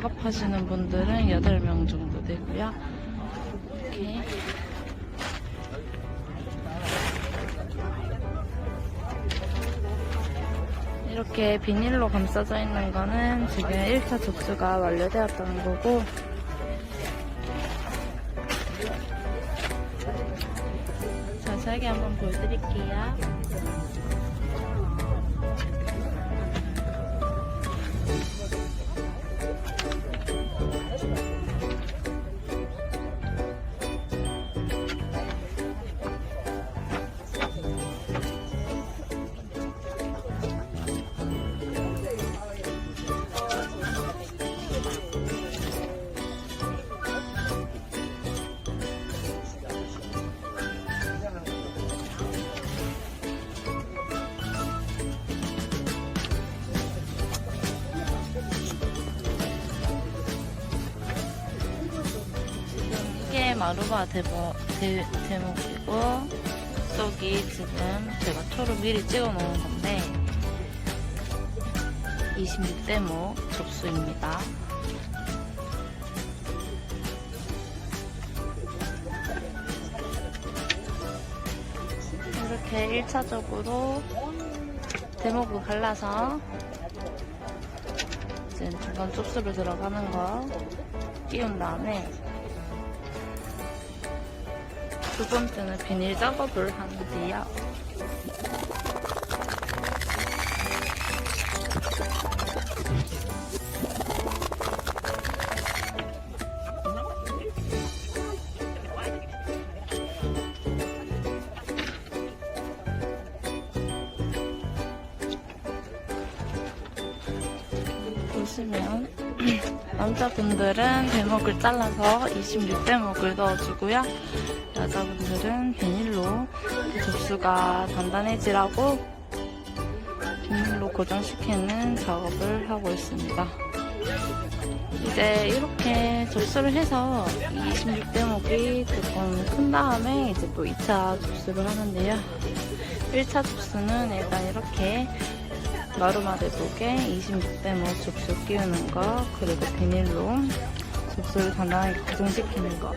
하시는 분들은 8명 정도 되고요. 이렇게 이렇게 비닐로 감싸져 있는 거는 지금 1차 접수가 완료되었다는 거고 자세하게 한번 보여드릴게요. 이게 마루바 대모, 대, 제목이고 속이 지금 제가 초로 미리 찍어 놓은 건데 26대목 접수입니다. 이렇게 1차적으로 대목을 갈라서 이제 중간 쪽수로 들어가는 거 끼운 다음에 두 번째는 비닐 작업을 하는데요. 보시면 남자분들은 대목을 잘라서 26대목을 넣어주고요. 여자분들은 비닐로 접수가 단단해지라고 비닐로 고정시키는 작업을 하고 있습니다. 이제 이렇게 접수를 해서 26대목이 조금 큰 다음에 이제 또 2차 접수를 하는데요. 1차 접수는 일단 이렇게 마루마대 목에 26대모 뭐 족소 끼우는 거 그리고 비닐로 족소를 간단하게 고정시키는 거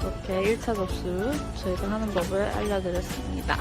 이렇게 1차 접수 저희가 하는 법을 알려드렸습니다.